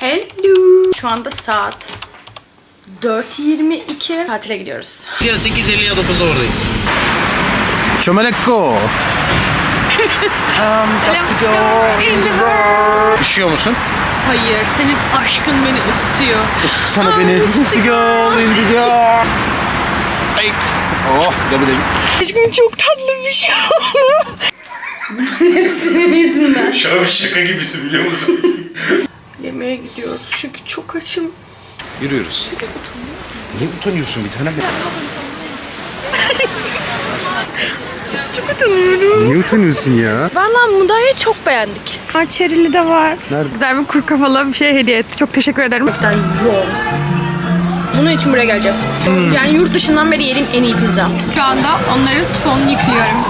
Hello. Şu anda saat 4.22. Tatile gidiyoruz. Ya 8.50 ya 9'da oradayız. Çömelekko. um, just to go in the world. Üşüyor musun? Hayır, senin aşkın beni ısıtıyor. Sana beni. Just to go in the world. Ay. Oh, gel gidelim. Aşkım çok tatlı bir şey oldu. Hepsinin yüzünden. Şu an şaka gibisin biliyor musun? Yemeğe gidiyoruz çünkü çok açım. Yürüyoruz. Niye utanıyorsun bir tanem? Çok utanıyorum. Niye utanıyorsun ya? Valla Muda'yı çok beğendik. Çerili de var. Nerede? Güzel bir kuru kafalı bir şey hediye etti. Çok teşekkür ederim. Bunun için buraya geleceğiz. Yani yurt dışından beri yediğim en iyi pizza. Şu anda onların sonunu yıkıyorum.